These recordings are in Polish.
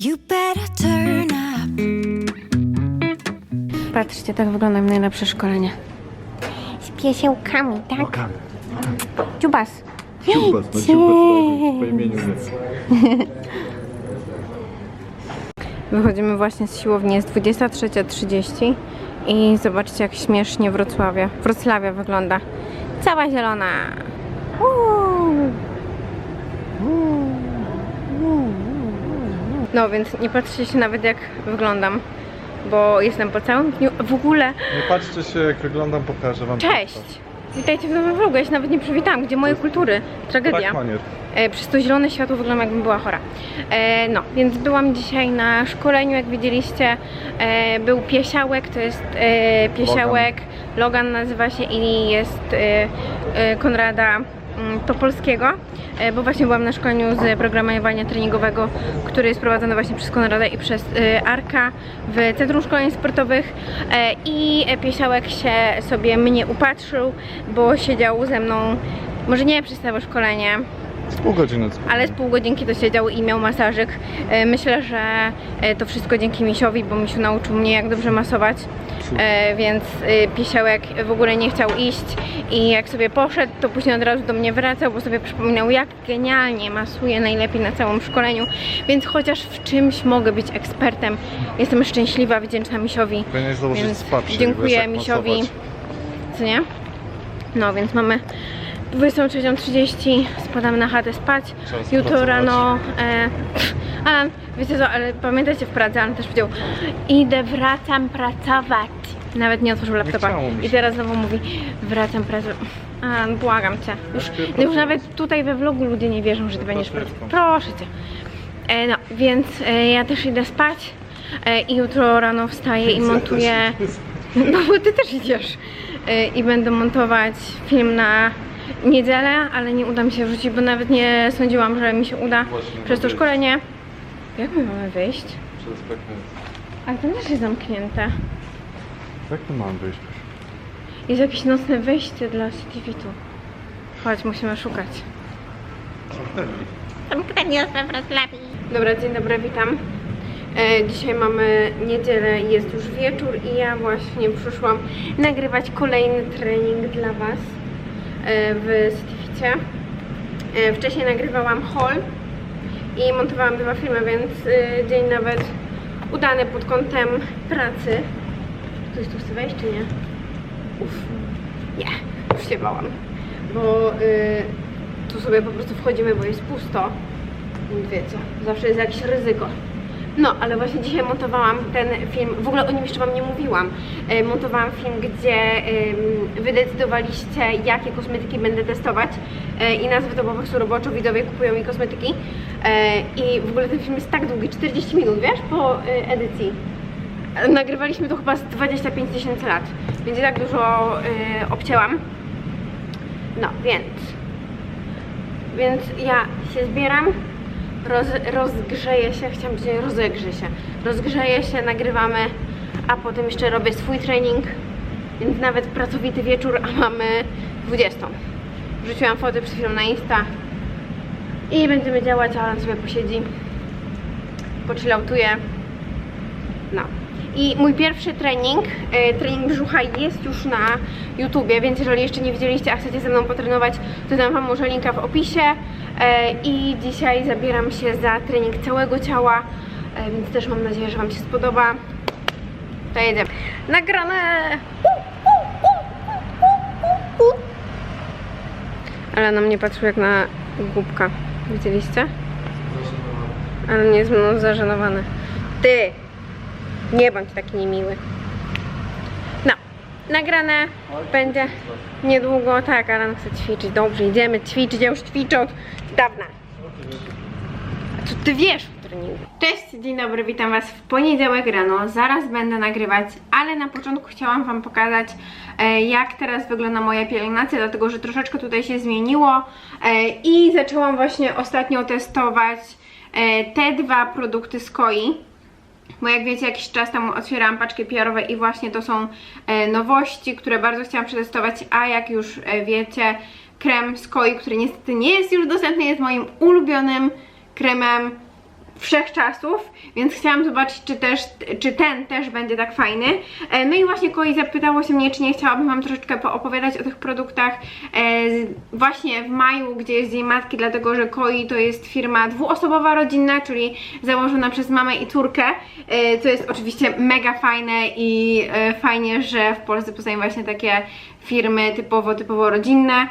You better turn up. Patrzcie, tak wygląda moje najlepsze szkolenie. Z piesełkami, tak? Nogami. Dziubas. Ciupas, no ciupas po imieniu nie. Wychodzimy właśnie z siłowni, jest 23.30 i zobaczcie jak śmiesznie Wrocławia, Wrocławia wygląda. Cała zielona. Uuu. No więc nie patrzcie się nawet jak wyglądam, bo jestem po całym dniu. W ogóle, Nie patrzcie się jak wyglądam, pokażę wam. cześć! Witajcie w nowym vlogu, ja się nawet nie przywitałam, gdzie moje kultury? Tragedia. Tak. E, przez to zielone światło wyglądam jakbym była chora. E, no, więc byłam dzisiaj na szkoleniu, jak widzieliście. E, był piesiałek, to jest e, piesiałek, Logan. nazywa się i jest e, e, Konrada Topolskiego, e, bo właśnie byłam na szkoleniu z programowania treningowego, który jest prowadzony właśnie przez Konrada i przez e, Arka w Centrum Szkoleń Sportowych e, i piesiałek się sobie mnie upatrzył, bo siedział ze mną może nie przez całe szkolenie, Z pół godziny. ale z pół godzinki to siedział i miał masażyk. Myślę, że to wszystko dzięki Misiowi, bo Misiu nauczył mnie jak dobrze masować. E, Więc e, Pisiołek w ogóle nie chciał iść i jak sobie poszedł, to później od razu do mnie wracał, bo sobie przypominał jak genialnie masuje najlepiej na całym szkoleniu. Więc chociaż w czymś mogę być ekspertem, jestem szczęśliwa, wdzięczna Misiowi. Więc dziękuję Misiowi. Co nie? No więc mamy 23.30, spadamy na chatę spać. Czas Jutro pracować. rano. E, Alan, wiecie co, ale pamiętajcie w pracy, Alan też powiedział, idę, wracam pracować. Nawet nie otworzył laptopa. chciało mi I teraz znowu mówi, wracam pracować. Alan, błagam cię. Już, no już nawet tutaj we vlogu ludzie nie wierzą, że ty będziesz pracować. Proszę cię. E, no, więc e, ja też idę spać. E, I jutro rano wstaję i montuję. No bo ty też idziesz. Y, I będę montować film na niedzielę, ale nie uda mi się wrzucić, bo nawet nie sądziłam, że mi się uda Właśnie, przez to wyjść. szkolenie. Jak my mamy wyjść? Przez peknę. Ale to też jest zamknięte. Jak to mam wyjść? Jest jakieś nocne wyjście dla CityFitu. Chodź, musimy szukać. Zamknięcie we Wrocławiu. Dobra, dzień dobry, witam. E, dzisiaj mamy niedzielę, jest już wieczór i ja właśnie przyszłam nagrywać kolejny trening dla Was w Cityficie. E, wcześniej nagrywałam haul i montowałam dwa filmy, więc e, dzień nawet udany pod kątem pracy. Ktoś tu chce wejść, czy nie? Uff. Nie, już się bałam. Bo tu sobie po prostu wchodzimy, bo jest pusto. Wiecie, zawsze jest jakieś ryzyko. No, ale właśnie dzisiaj montowałam ten film, w ogóle o nim jeszcze Wam nie mówiłam. E, montowałam film, gdzie Wy decydowaliście, jakie kosmetyki będę testować e, i nazwy to po prostu roboczo widowie kupują mi kosmetyki. E, I w ogóle ten film jest tak długi, 40 minut, wiesz, po edycji. Nagrywaliśmy to chyba z 25 tysięcy lat, więc tak dużo obcięłam. No, więc więc ja się zbieram, roz, rozgrzeję się, chciałam powiedzieć rozegrze się, rozgrzeję się, nagrywamy, a potem jeszcze robię swój trening, więc nawet pracowity wieczór, a mamy 20. Wrzuciłam fotę przed chwilą na Insta i będziemy działać, Alan sobie posiedzi, pochilloutuje, no. I mój pierwszy trening, e, trening brzucha jest już na YouTubie, więc jeżeli jeszcze nie widzieliście, a chcecie ze mną potrenować, to dam Wam może linka w opisie. E, I dzisiaj zabieram się za trening całego ciała, e, więc też mam nadzieję, że Wam się spodoba. To jedziemy. Nagrane! Ale na mnie patrzył jak na głupka. Widzieliście? Ale nie jest mną zażenowany. Ty! Nie bądź taki niemiły. No, nagrane będzie niedługo. Tak, Alan chce ćwiczyć. Dobrze, idziemy ćwiczyć. Ja już ćwiczę od dawna. Co ty wiesz o treningu? Cześć, dzień dobry, witam Was w poniedziałek rano. Zaraz będę nagrywać, ale na początku chciałam Wam pokazać, e, jak teraz wygląda moja pielęgnacja, dlatego że troszeczkę tutaj się zmieniło e, i zaczęłam właśnie ostatnio testować e, te dwa produkty z Koi. Bo jak wiecie, jakiś czas temu otwierałam paczki PR-owe i właśnie to są nowości, które bardzo chciałam przetestować, a jak już wiecie, krem z Koi, który niestety nie jest już dostępny, jest moim ulubionym kremem wszechczasów, więc chciałam zobaczyć, czy też, czy ten też będzie tak fajny. E, No i właśnie Koi zapytało się mnie, czy nie chciałabym Wam troszeczkę poopowiadać o tych produktach e, właśnie w maju, gdzie jest Dzień Matki, dlatego że Koi to jest firma dwuosobowa rodzinna, czyli założona przez mamę i córkę, e, co jest oczywiście mega fajne i fajnie, że w Polsce powstają właśnie takie firmy typowo, typowo rodzinne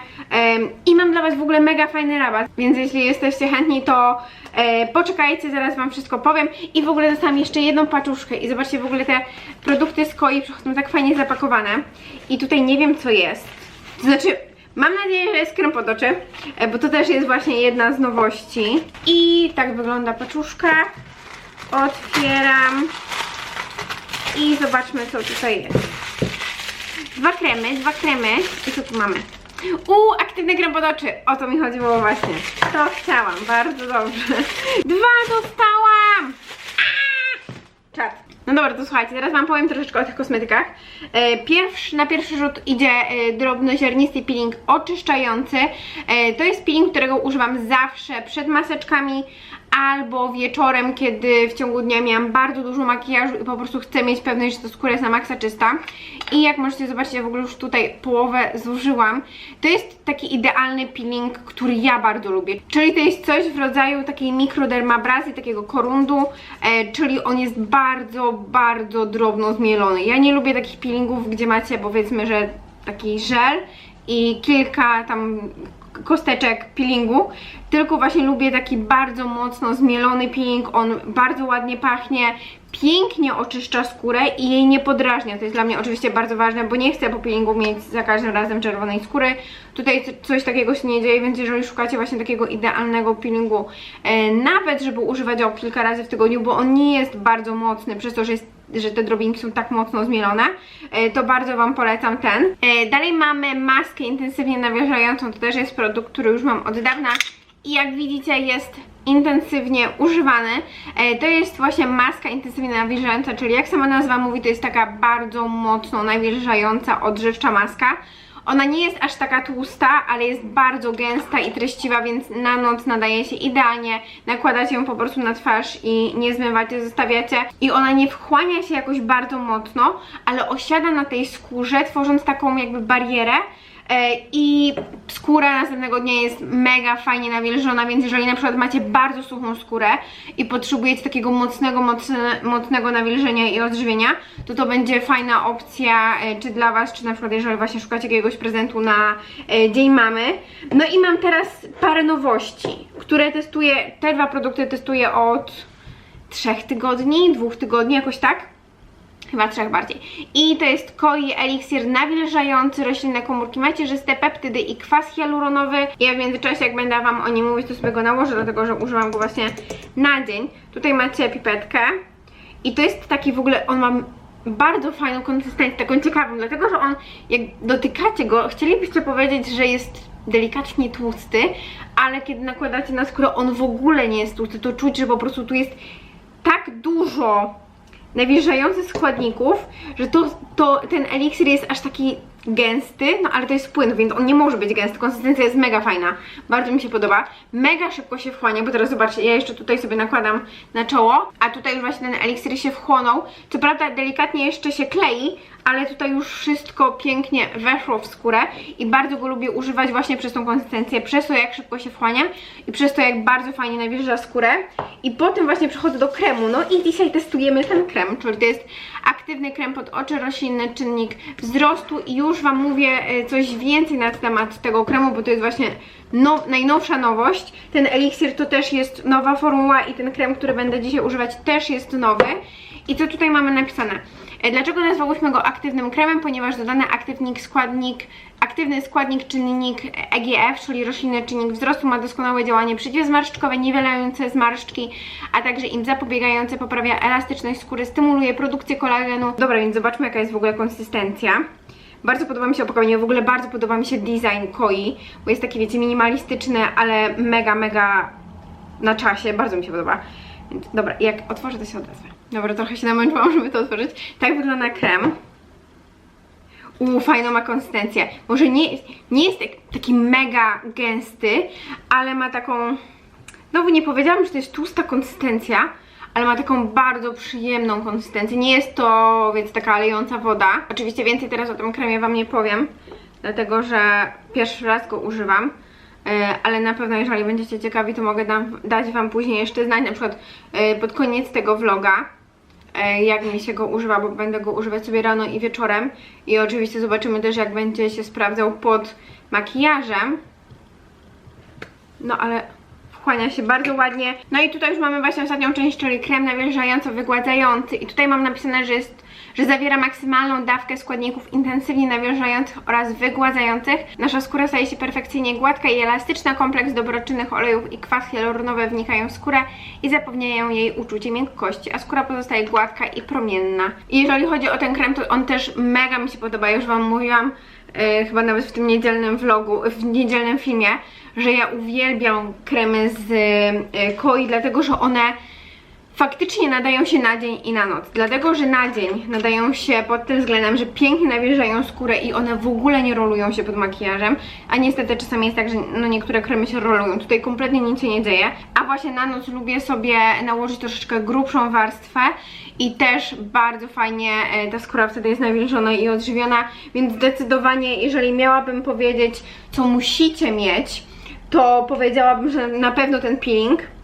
i mam dla Was w ogóle mega fajny rabat, więc jeśli jesteście chętni, to e, poczekajcie, zaraz Wam wszystko powiem i w ogóle dostałam jeszcze jedną paczuszkę i zobaczcie w ogóle te produkty z Koi przychodzą tak fajnie zapakowane i tutaj nie wiem co jest, to znaczy Mam nadzieję, że jest krem pod oczy, e, bo to też jest właśnie jedna z nowości. I tak wygląda paczuszka. Otwieram. I zobaczmy, co tutaj jest. Dwa kremy, dwa kremy. I co tu mamy? Uuu, aktywny krem pod oczy. O to mi chodziło właśnie. To chciałam, bardzo dobrze. Dwa dostałam! Czad. No dobra, to słuchajcie, teraz wam powiem troszeczkę o tych kosmetykach. E, Pierwszy, na pierwszy rzut idzie e, drobnoziarnisty peeling oczyszczający. E, To jest peeling, którego używam zawsze przed maseczkami albo wieczorem, kiedy w ciągu dnia miałam bardzo dużo makijażu i po prostu chcę mieć pewność, że to skóra jest na maksa czysta. I jak możecie zobaczyć, ja w ogóle już tutaj połowę zużyłam. To jest taki idealny peeling, który ja bardzo lubię. Czyli to jest coś w rodzaju takiej mikrodermabrazy, takiego korundu, e, czyli on jest bardzo, bardzo drobno zmielony. Ja nie lubię takich peelingów, gdzie macie powiedzmy, że taki żel i kilka tam kosteczek peelingu, tylko właśnie lubię taki bardzo mocno zmielony peeling, on bardzo ładnie pachnie, pięknie oczyszcza skórę i jej nie podrażnia, to jest dla mnie oczywiście bardzo ważne, bo nie chcę po peelingu mieć za każdym razem czerwonej skóry, tutaj coś takiego się nie dzieje, więc jeżeli szukacie właśnie takiego idealnego peelingu, e, nawet żeby używać go kilka razy w tygodniu, bo on nie jest bardzo mocny, przez to, że jest że te drobinki są tak mocno zmielone, e, to bardzo Wam polecam ten. E, Dalej mamy maskę intensywnie nawilżającą, to też jest produkt, który już mam od dawna i jak widzicie jest intensywnie używany. E, To jest właśnie maska intensywnie nawilżająca, czyli jak sama nazwa mówi, to jest taka bardzo mocno nawilżająca, odżywcza maska. Ona nie jest aż taka tłusta, ale jest bardzo gęsta i treściwa, więc na noc nadaje się idealnie. Nakładacie ją po prostu na twarz i nie zmywacie, zostawiacie. I ona nie wchłania się jakoś bardzo mocno, ale osiada na tej skórze, tworząc taką jakby barierę. E, I skóra następnego dnia jest mega fajnie nawilżona, więc jeżeli na przykład macie bardzo suchą skórę i potrzebujecie takiego mocnego, mocne, mocnego nawilżenia i odżywienia, to to będzie fajna opcja, e, czy dla Was, czy na przykład jeżeli właśnie szukacie jakiegoś prezentu na e, Dzień Mamy. No i mam teraz parę nowości, które testuję, te dwa produkty testuję od trzech tygodni, dwóch tygodni, jakoś tak. Chyba trzech bardziej. I to jest Koi Eliksir nawilżający roślinne komórki macierzyste, peptydy i kwas hialuronowy. Ja w międzyczasie, jak będę Wam o nim mówić, to sobie go nałożę, dlatego że używam go właśnie na dzień. Tutaj macie pipetkę. I to jest taki w ogóle, on ma bardzo fajną konsystencję, taką ciekawą, dlatego że on, jak dotykacie go, chcielibyście powiedzieć, że jest delikatnie tłusty, ale kiedy nakładacie na skórę, on w ogóle nie jest tłusty, to czuć, że po prostu tu jest tak dużo nawilżających składników, że to, to ten eliksir jest aż taki gęsty, no ale to jest płyn, więc on nie może być gęsty, konsystencja jest mega fajna, bardzo mi się podoba, mega szybko się wchłania, bo teraz zobaczcie, ja jeszcze tutaj sobie nakładam na czoło, a tutaj już właśnie ten eliksir się wchłonął, co prawda delikatnie jeszcze się klei, ale tutaj już wszystko pięknie weszło w skórę i bardzo go lubię używać właśnie przez tą konsystencję, przez to jak szybko się wchłania i przez to jak bardzo fajnie nawilża skórę. I potem właśnie przechodzę do kremu, no i dzisiaj testujemy ten krem, czyli to jest aktywny krem pod oczy, roślinny czynnik wzrostu i już Wam mówię e, coś więcej na temat tego kremu, bo to jest właśnie now, najnowsza nowość. Ten eliksir to też jest nowa formuła i ten krem, który będę dzisiaj używać też jest nowy. I co tutaj mamy napisane? E, Dlaczego nazwałyśmy go aktywnym kremem? Ponieważ dodany aktywnik składnik, aktywny składnik czynnik EGF, czyli roślinny czynnik wzrostu, ma doskonałe działanie przeciwzmarszczkowe, niwelujące zmarszczki, a także im zapobiegające, poprawia elastyczność skóry, stymuluje produkcję kolagenu. Dobra, więc zobaczmy jaka jest w ogóle konsystencja. Bardzo podoba mi się opakowanie, w ogóle bardzo podoba mi się design Koi, bo jest taki, wiecie, minimalistyczny, ale mega, mega na czasie, bardzo mi się podoba. Więc, dobra, jak otworzę, to się odezwę. Dobra, trochę się namęczyłam, żeby to otworzyć. Tak wygląda krem. Uuu, fajną ma konsystencję. Może nie, nie jest tak, taki mega gęsty, ale ma taką Znowu nie powiedziałam, że to jest tłusta konsystencja, ale ma taką bardzo przyjemną konsystencję. Nie jest to, więc taka lejąca woda. Oczywiście więcej teraz o tym kremie Wam nie powiem, dlatego że pierwszy raz go używam. E, Ale na pewno, jeżeli będziecie ciekawi, to mogę dać Wam później jeszcze znać, na przykład e, pod koniec tego vloga, e, jak mi się go używa, bo będę go używać sobie rano i wieczorem. I oczywiście zobaczymy też, jak będzie się sprawdzał pod makijażem. No ale wchłania się bardzo ładnie. No i tutaj już mamy właśnie ostatnią część, czyli krem nawilżająco-wygładzający. I tutaj mam napisane, że jest że zawiera maksymalną dawkę składników intensywnie nawilżających oraz wygładzających. Nasza skóra staje się perfekcyjnie gładka i elastyczna. Kompleks dobroczynnych olejów i kwas hialuronowe wnikają w skórę i zapewniają jej uczucie miękkości, a skóra pozostaje gładka i promienna. I jeżeli chodzi o ten krem, to on też mega mi się podoba, już Wam mówiłam, e, chyba nawet w tym niedzielnym vlogu, w niedzielnym filmie, że ja uwielbiam kremy z e, Koi, dlatego że one faktycznie nadają się na dzień i na noc. Dlatego, że na dzień nadają się pod tym względem, że pięknie nawilżają skórę i one w ogóle nie rolują się pod makijażem. A niestety czasami jest tak, że no niektóre kremy się rolują. Tutaj kompletnie nic się nie dzieje. A właśnie na noc lubię sobie nałożyć troszeczkę grubszą warstwę i też bardzo fajnie e, ta skóra wtedy jest nawilżona i odżywiona, więc zdecydowanie, jeżeli miałabym powiedzieć, co musicie mieć, to powiedziałabym, że na pewno ten peeling.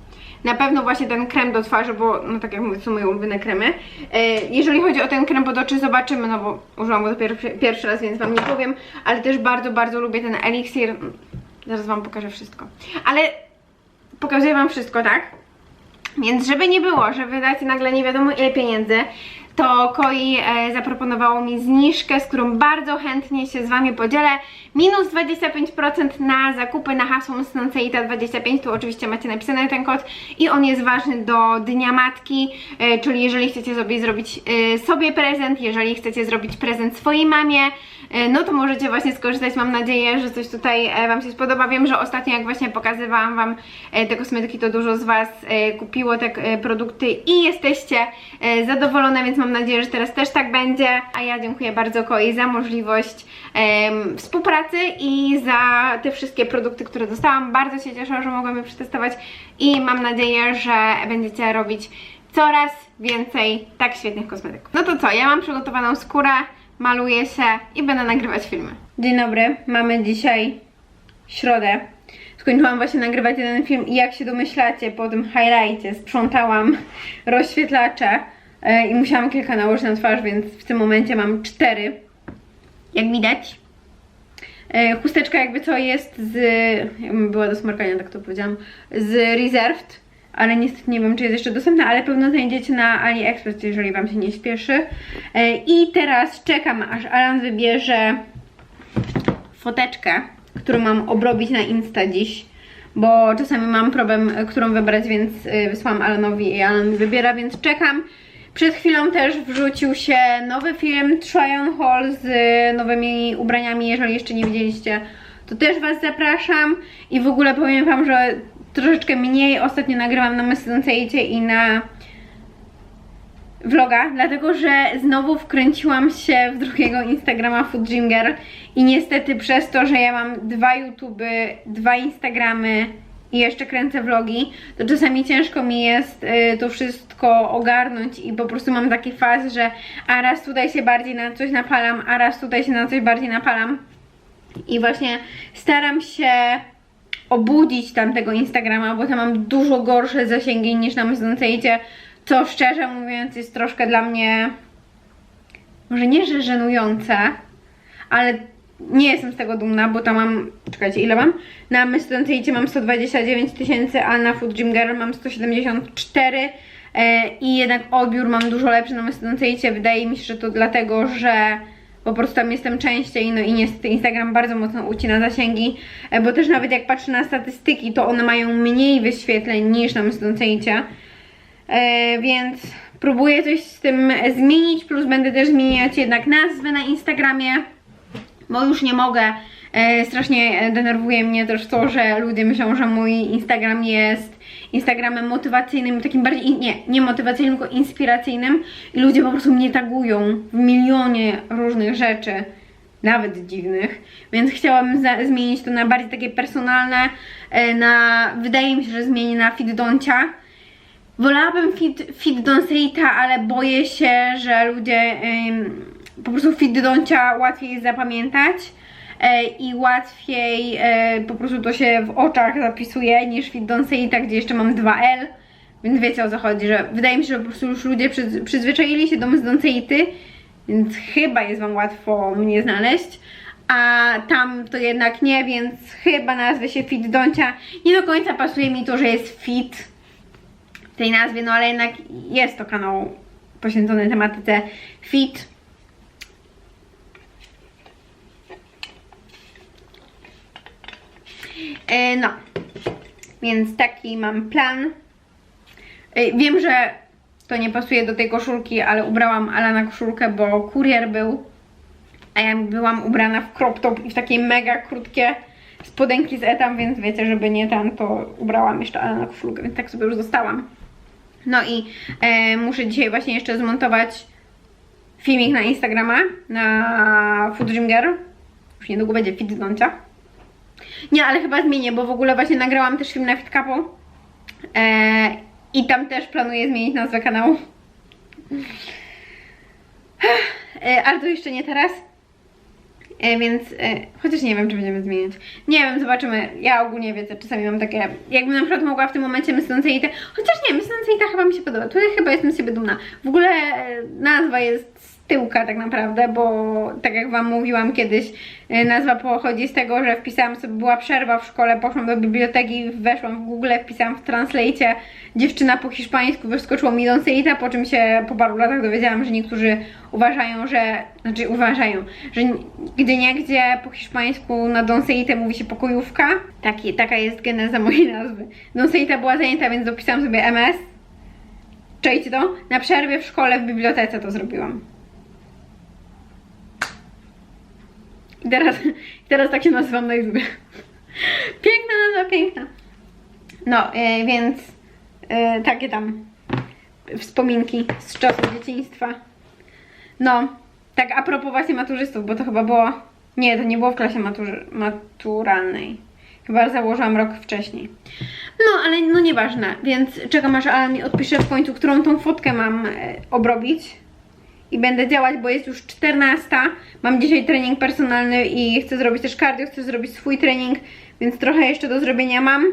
Na pewno właśnie ten krem do twarzy, bo no tak jak mówię, są moje ulubione kremy. E, jeżeli chodzi o ten krem pod oczy, zobaczymy, no bo użyłam go dopiero pi- pierwszy raz, więc wam nie powiem, ale też bardzo, bardzo lubię ten eliksir. Zaraz wam pokażę wszystko. Ale pokazuję wam wszystko, tak? Więc żeby nie było, że wydacie nagle nie wiadomo ile pieniędzy, to Koi e, zaproponowało mi zniżkę, z którą bardzo chętnie się z Wami podzielę. Minus 25% na zakupy na hasło Snonceita25, tu oczywiście macie napisany ten kod i on jest ważny do Dnia Matki, e, czyli jeżeli chcecie sobie zrobić e, sobie prezent, jeżeli chcecie zrobić prezent swojej mamie, no to możecie właśnie skorzystać. Mam nadzieję, że coś tutaj Wam się spodoba. Wiem, że ostatnio jak właśnie pokazywałam Wam te kosmetyki, to dużo z Was kupiło te produkty i jesteście zadowolone, więc mam nadzieję, że teraz też tak będzie. A ja dziękuję bardzo Koi za możliwość em, współpracy i za te wszystkie produkty, które dostałam. Bardzo się cieszę, że mogłam je przetestować i mam nadzieję, że będziecie robić coraz więcej tak świetnych kosmetyków. No to co, ja mam przygotowaną skórę, maluję się i będę nagrywać filmy. Dzień dobry, mamy dzisiaj środę. Skończyłam właśnie nagrywać jeden film i jak się domyślacie, po tym highlightie sprzątałam rozświetlacze i musiałam kilka nałożyć na twarz, więc w tym momencie mam cztery. Jak widać. E, Chusteczka jakby co jest z, jakbym była do smarkania, tak to powiedziałam, z Reserved, ale niestety nie wiem, czy jest jeszcze dostępna, ale pewno znajdziecie na AliExpress, jeżeli Wam się nie śpieszy. E, I teraz czekam, aż Alan wybierze foteczkę, którą mam obrobić na Insta dziś, bo czasami mam problem, e, którą wybrać, więc e, wysłałam Alanowi i Alan wybiera, więc czekam. Przed chwilą też wrzucił się nowy film Try on Haul z e, nowymi ubraniami, jeżeli jeszcze nie widzieliście, to też Was zapraszam. I w ogóle powiem Wam, że troszeczkę mniej ostatnio nagrywam na Messenger i na vloga, dlatego że znowu wkręciłam się w drugiego Instagrama Food Ginger i niestety przez to, że ja mam dwa YouTuby, dwa Instagramy i jeszcze kręcę vlogi, to czasami ciężko mi jest y, to wszystko ogarnąć i po prostu mam taki faz, że a raz tutaj się bardziej na coś napalam, a raz tutaj się na coś bardziej napalam. I właśnie staram się obudzić tamtego Instagrama, bo tam mam dużo gorsze zasięgi niż na Messengerze, co szczerze mówiąc jest troszkę dla mnie może nie, że żenujące, ale nie jestem z tego dumna, bo tam mam, czekajcie, ile mam? Na Messengerze mam 129 tysięcy, a na Food Gym Girl mam 174 e, i jednak odbiór mam dużo lepszy na Messengerze. Wydaje mi się, że to dlatego, że po prostu tam jestem częściej, no i niestety Instagram bardzo mocno ucina zasięgi, e, bo też nawet jak patrzę na statystyki, to one mają mniej wyświetleń niż na Messengerze. E, więc próbuję coś z tym zmienić, plus będę też zmieniać jednak nazwę na Instagramie, bo już nie mogę. E, strasznie denerwuje mnie też to, że ludzie myślą, że mój Instagram jest Instagramem motywacyjnym, takim bardziej, nie, nie motywacyjnym, tylko inspiracyjnym i ludzie po prostu mnie tagują w milionie różnych rzeczy. nawet dziwnych, więc chciałabym zmienić to na bardziej takie personalne, e, na, wydaje mi się, że zmienię na Fit Doncia. Wolałabym Fit, fit Donceita, ale boję się, że ludzie ym, po prostu Fit łatwiej jest zapamiętać e, i łatwiej e, po prostu to się w oczach zapisuje niż Fit Donceita, gdzie jeszcze mam 2L. Więc wiecie o co chodzi, że wydaje mi się, że po prostu już ludzie przyz, przyzwyczaili się do Donceity, więc chyba jest Wam łatwo mnie znaleźć. A tam to jednak nie, więc chyba nazwę się Fit Doncia. Nie do końca pasuje mi to, że jest fit w tej nazwie, no ale jednak jest to kanał poświęcony tematyce fit. E, No, więc taki mam plan. E, Wiem, że to nie pasuje do tej koszulki, ale ubrałam Alana koszulkę, bo kurier był, a ja byłam ubrana w crop top i w takie mega krótkie spodenki z etam, więc wiecie, żeby nie ten, to ubrałam jeszcze Alana koszulkę, więc tak sobie już zostałam. No i e, muszę dzisiaj właśnie jeszcze zmontować filmik na Instagrama, na Food Gym Girl. Już niedługo będzie Fit Doncia. Nie, ale chyba zmienię, bo w ogóle właśnie nagrałam też film na Fit Couple. E, I tam też planuję zmienić nazwę kanału. E, ale to jeszcze nie teraz. E, więc e, chociaż nie wiem, czy będziemy zmieniać. Nie wiem, zobaczymy. Ja ogólnie wiedzę, czasami mam takie. Jakbym na przykład mogła w tym momencie Miss Donceita. Chociaż nie, Miss Donceita chyba mi się podoba. Tutaj chyba jestem z siebie dumna. W ogóle e, nazwa jest tyłka tak naprawdę, bo tak jak Wam mówiłam kiedyś, e, nazwa pochodzi z tego, że wpisałam sobie, była przerwa w szkole, poszłam do biblioteki, weszłam w Google, wpisałam w Translate dziewczyna po hiszpańsku, wyskoczyło mi Donceita, po czym się po paru latach dowiedziałam, że niektórzy uważają, że, znaczy uważają, że gdzie niegdzie po hiszpańsku na Donceitę mówi się pokojówka. Taki, taka jest geneza mojej nazwy. Donceita była zajęta, więc dopisałam sobie MS. Czajcie to? Na przerwie w szkole, w bibliotece to zrobiłam. I teraz, teraz tak się nazywam na YouTube. Piękna nazwa, piękna. No, e, więc e, takie tam wspominki z czasu dzieciństwa. No, tak a propos właśnie maturzystów, bo to chyba było... Nie, to nie było w klasie maturzy, maturalnej. Chyba założyłam rok wcześniej. No, ale no nieważne, więc czekam aż Alan mi odpisze w końcu, którą tą fotkę mam e, obrobić. I będę działać, bo jest już 14. Mam dzisiaj trening personalny i chcę zrobić też cardio, chcę zrobić swój trening, więc trochę jeszcze do zrobienia mam.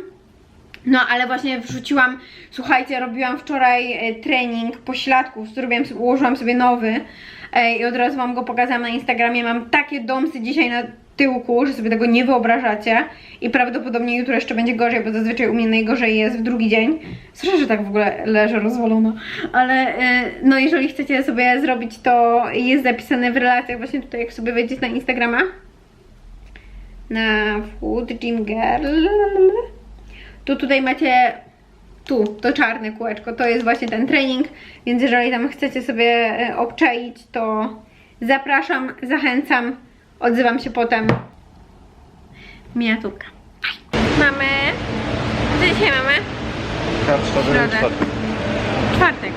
No, ale właśnie wrzuciłam, słuchajcie, robiłam wczoraj e, trening pośladków, zrobiłam ułożyłam sobie nowy i od razu wam go pokazałam na Instagramie. Mam takie domsy dzisiaj na tyłku, że sobie tego nie wyobrażacie i prawdopodobnie jutro jeszcze będzie gorzej, bo zazwyczaj u mnie najgorzej jest w drugi dzień. Słyszę, że tak w ogóle leżę rozwalona, ale e, no jeżeli chcecie sobie zrobić to jest zapisane w relacjach właśnie tutaj, jak sobie wejdziecie na Instagrama na Food Gym Girl to tutaj macie tu, to czarne kółeczko, to jest właśnie ten trening, więc jeżeli tam chcecie sobie e, obczaić, to zapraszam, zachęcam, odzywam się potem. Miniaturka. Mamy, co dzisiaj mamy? Środę. Czwartek.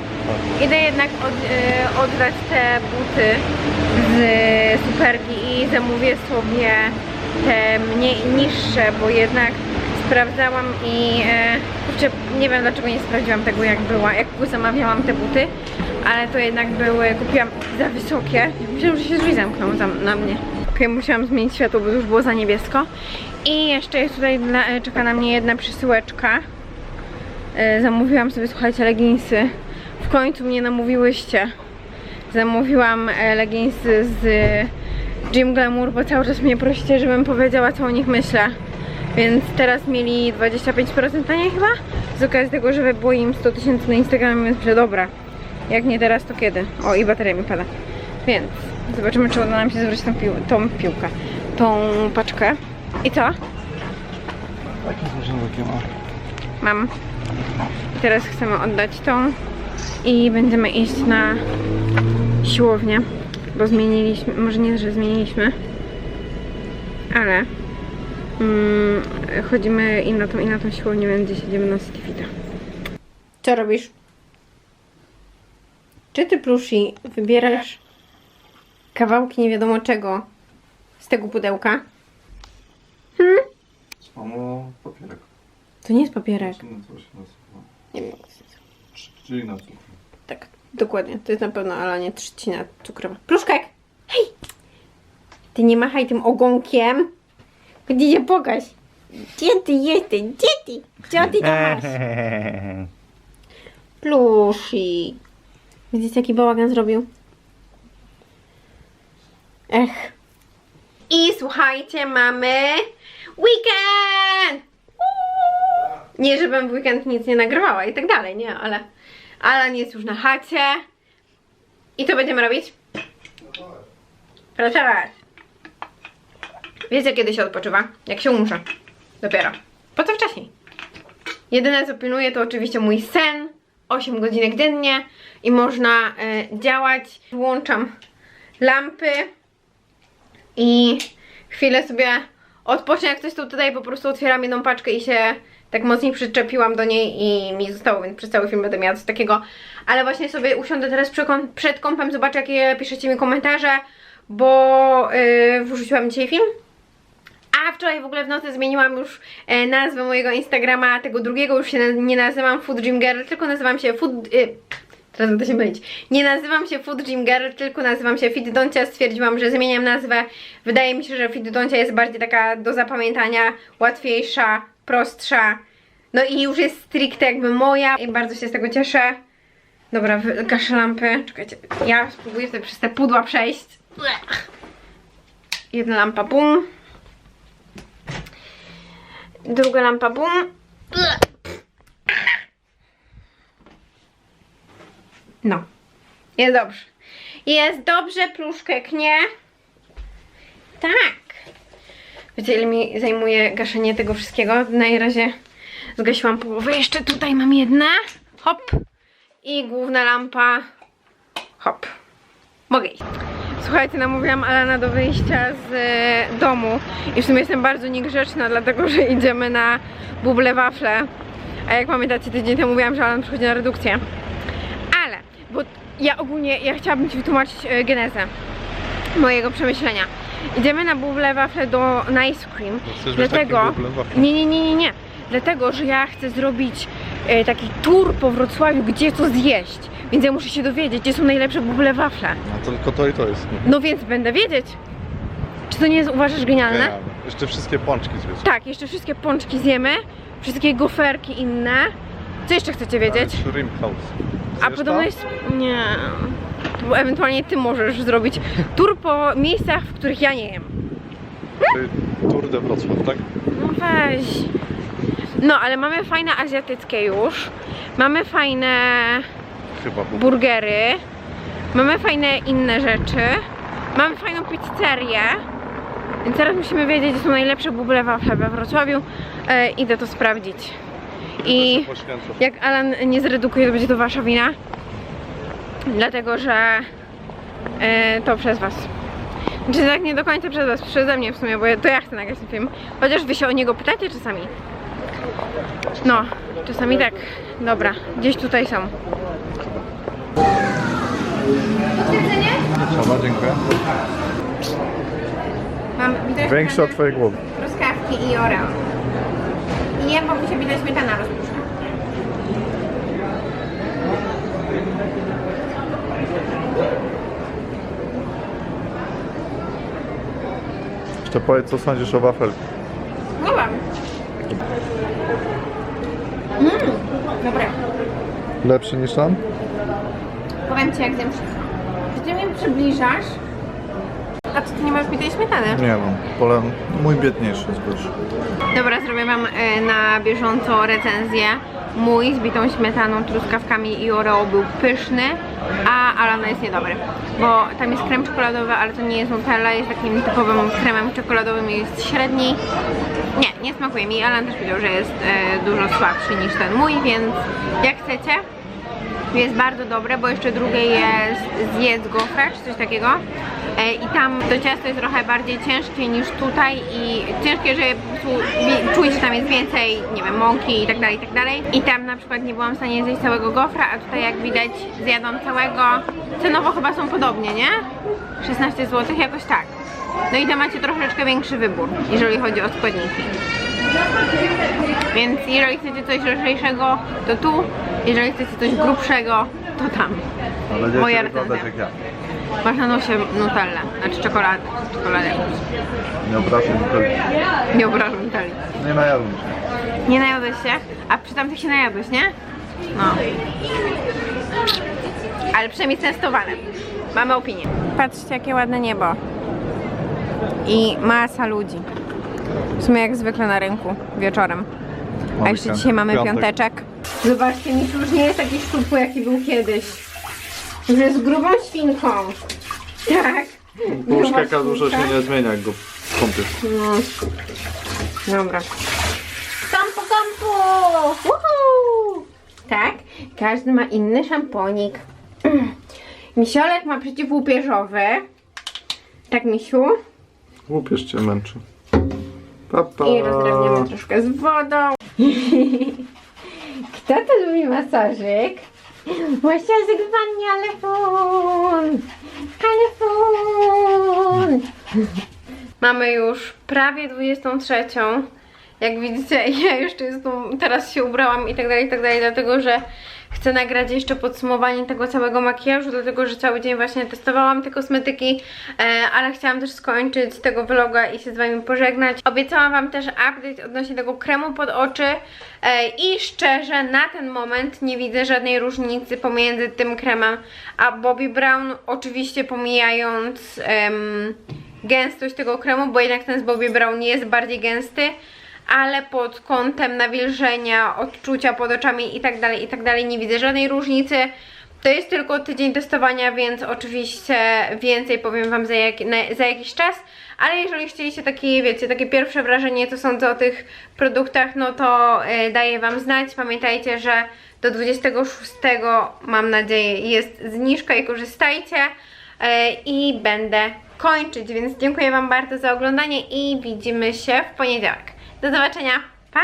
Idę jednak od, y, oddać te buty z supergi i zamówię sobie te mniej niższe, bo jednak sprawdzałam i e, nie wiem dlaczego nie sprawdziłam tego jak była, jak zamawiałam te buty, ale to jednak były, kupiłam za wysokie. Myślałam, że się drzwi zamkną za, na mnie. Okej, musiałam zmienić światło, bo już było za niebiesko. I jeszcze jest tutaj, dla, e, czeka na mnie jedna przesyłeczka. E, zamówiłam sobie, słuchajcie, leginsy. W końcu mnie namówiłyście. Zamówiłam e, leginsy z Gym Glamour, bo cały czas mnie prosicie, żebym powiedziała, co o nich myślę. Więc teraz mieli 25% taniej chyba? Z okazji tego, że było im 100 tysięcy na Instagramie, więc myślę, dobra. Jak nie teraz, to kiedy? O, i bateria mi pada. Więc zobaczymy, czy uda nam się zwrócić tą, pił tą piłkę, tą paczkę. I co? Ma. Mam. I teraz chcemy oddać tą i będziemy iść na siłownię, bo zmieniliśmy, może nie, że zmieniliśmy, ale chodzimy i na tą, i na tą siłownię, więc gdzieś idziemy na Cityfita. Co robisz? Czy ty, Plushi, wybierasz kawałki nie wiadomo czego z tego pudełka? Hmm? Samo papierek. To nie jest papierek. Czy na co się nazywa? Nie wiem, jak to jest. Trzcina cukru. Tak, dokładnie. To jest na pewno, ale nie trzcina cukrowa. Pluszkek! Hej! Ty nie machaj tym ogonkiem. Gdzie się pokaż? Gdzie ty jesteś? Gdzie ty? Co ty tam masz? Plusi. Widzicie, jaki bałagan zrobił? Ech. I słuchajcie, mamy weekend! Uuu. Nie, żebym w weekend nic nie nagrywała i tak dalej, nie, ale Alan jest już na chacie. I co będziemy robić? Proszę was. Wiecie, kiedy się odpoczywa? Jak się umrze. Dopiero. Po co wcześniej? Jedyne co pilnuję to oczywiście mój sen. 8 godzinek dziennie i można e, działać. Włączam lampy i chwilę sobie odpocznę. Jak coś to tutaj po prostu otwieram jedną paczkę i się tak mocniej przyczepiłam do niej i mi zostało, więc przez cały film będę miała coś takiego. Ale właśnie sobie usiądę teraz przed kąpem, zobaczę jakie piszecie mi komentarze, bo yy, wrzuciłam dzisiaj film. A wczoraj w ogóle w nocy zmieniłam już e, nazwę mojego Instagrama, tego drugiego już się nie nazywam Food Gym Girl, tylko nazywam się Food... Y, teraz będę się mylić. Nie nazywam się Food Gym Girl, tylko nazywam się Fit Doncia. Stwierdziłam, że zmieniam nazwę. Wydaje mi się, że Fit Doncia jest bardziej taka do zapamiętania, łatwiejsza, prostsza. No i już jest stricte jakby moja i bardzo się z tego cieszę. Dobra, gaszę lampy. Czekajcie, ja spróbuję sobie przez te pudła przejść. Jedna lampa, bum. Druga lampa, bum. No. Jest dobrze. Jest dobrze, pluszkek, nie? Tak. Wiecie, ile mi zajmuje gaszenie tego wszystkiego? Na razie zgasiłam połowę. Jeszcze tutaj mam jedne. Hop. I główna lampa. Hop. Mogę iść. Słuchajcie, namówiłam Alana do wyjścia z e, domu i w sumie jestem bardzo niegrzeczna, dlatego że idziemy na buble wafle. A jak pamiętacie, tydzień temu mówiłam, że Alan przychodzi na redukcję. Ale, bo ja ogólnie, ja chciałabym Ci wytłumaczyć e, genezę mojego przemyślenia. Idziemy na buble wafle do Nice Cream, chcesz być dlatego... Nie, nie, nie, nie, nie. Dlatego, że ja chcę zrobić taki tour po Wrocławiu, gdzie co zjeść. Więc ja muszę się dowiedzieć, gdzie są najlepsze buble wafle. No tylko to i to jest. No więc będę wiedzieć. Czy to nie jest, uważasz, genialne? Genialne. Jeszcze wszystkie pączki zwiedz. Tak, jeszcze wszystkie pączki zjemy, wszystkie goferki inne. Co jeszcze chcecie wiedzieć? Shrimp House. A podobno tam? jest... Nie... Bo ewentualnie ty możesz zrobić tour po miejscach, w których ja nie jem. Ty- Tour de Wrocław, tak? No weź. No, ale mamy fajne azjatyckie już. Mamy fajne Chyba był. burgery. Mamy fajne inne rzeczy. Mamy fajną pizzerię. Więc teraz musimy wiedzieć, gdzie są najlepsze buble wafle we Wrocławiu. E, idę to sprawdzić. I jak Alan nie zredukuje, to będzie to wasza wina. Dlatego, że e, to przez was. Znaczy tak nie do końca przez was, przeze mnie w sumie, bo to ja chcę nagrać ten film. Chociaż wy się o niego pytacie czasami. No, czasami tak. Dobra, gdzieś tutaj są. Potwierdzenie? Trzeba, dziękuję. Mam widać Większe od twojej głowy. truskawki i oreo. I jem, bo mi się widać śmietana rozpuszcza. Jeszcze powiedz, co sądzisz o wafelku. Nie wiem. Mmm, dobra. Lepszy niż tam? Powiem Ci jak zjem wszystko. Ty mnie przybliżasz? A czy Ty nie masz bitej śmietany? Nie mam. Wolę mój biedniejszy zbóż. Dobra, zrobię Wam e, na bieżąco recenzję. Mój z bitą śmietaną, truskawkami i oreo był pyszny, a Alana jest niedobry. Bo tam jest krem czekoladowy, ale to nie jest Nutella, jest takim typowym kremem czekoladowym i jest średni. Nie, nie smakuje mi. Alan też powiedział, że jest e, dużo słabszy niż ten mój, więc jak chcecie, jest bardzo dobre, bo jeszcze drugie jest zjedz gofra, czy coś takiego. E, I tam to ciasto jest trochę bardziej ciężkie niż tutaj i ciężkie, że po się tam jest więcej, nie wiem, mąki i tak dalej, i tak dalej. I tam na przykład nie byłam w stanie zjeść całego gofra, a tutaj jak widać zjadłam całego. Cenowo chyba są podobnie, nie? 16 zł, jakoś tak. No i tam macie troszeczkę większy wybór, jeżeli chodzi o składniki. Więc jeżeli chcecie coś lżejszego, to tu. Jeżeli chcecie coś grubszego, to tam. Nadzieję, Moja wyglądać recenzja. jak ja. Masz na nosie Nutellę, znaczy czekoladę. Czekoladę. Nie obrażę nikogo. Nie obrażam Italii. Nie najadłem się. Nie najadłeś się? A przy tamtych się najadłeś, nie? No. Ale przynajmniej testowane. Mamy opinię. Patrzcie, jakie ładne niebo. I masa ludzi. W sumie jak zwykle na rynku, wieczorem. A jeszcze dzisiaj mamy Piątek. piąteczek. Zobaczcie, Misz już nie jest taki szczupły, jaki był kiedyś. Już jest grubą świnką. Tak. Puszka Gruba dużo się świnka. nie zmienia, jak go kąpiesz. No. Dobra. Kampu, kampu! Woohoo! Tak, każdy ma inny szamponik. Misiolek ma przeciwłupieżowy. Tak, misiu. Łupiesz cię męczy. Papa. I rozdrabniamy troszkę z wodą. Kto to lubi masażyk? Masażyk w wannie, ale fun! Ale fun! Mamy już prawie 23. Jak widzicie, ja jeszcze jestem, teraz się ubrałam i tak dalej, i tak dalej, dlatego że chcę nagrać jeszcze podsumowanie tego całego makijażu, dlatego że cały dzień właśnie testowałam te kosmetyki, e, ale chciałam też skończyć tego vloga i się z Wami pożegnać. Obiecałam Wam też update odnośnie tego kremu pod oczy e, i szczerze na ten moment nie widzę żadnej różnicy pomiędzy tym kremem a Bobbi Brown, oczywiście pomijając em, gęstość tego kremu, bo jednak ten z Bobbi Brown jest bardziej gęsty, ale pod kątem nawilżenia, odczucia pod oczami i tak dalej, i tak nie widzę żadnej różnicy. To jest tylko tydzień testowania, więc oczywiście więcej powiem Wam za, jak, na, za jakiś czas, ale jeżeli chcieliście takie, wiecie, takie pierwsze wrażenie, co sądzę o tych produktach, no to e, daję Wam znać. Pamiętajcie, że do 26 mam nadzieję jest zniżka i korzystajcie e, i będę kończyć, więc dziękuję Wam bardzo za oglądanie i widzimy się w poniedziałek. Do zobaczenia, pa!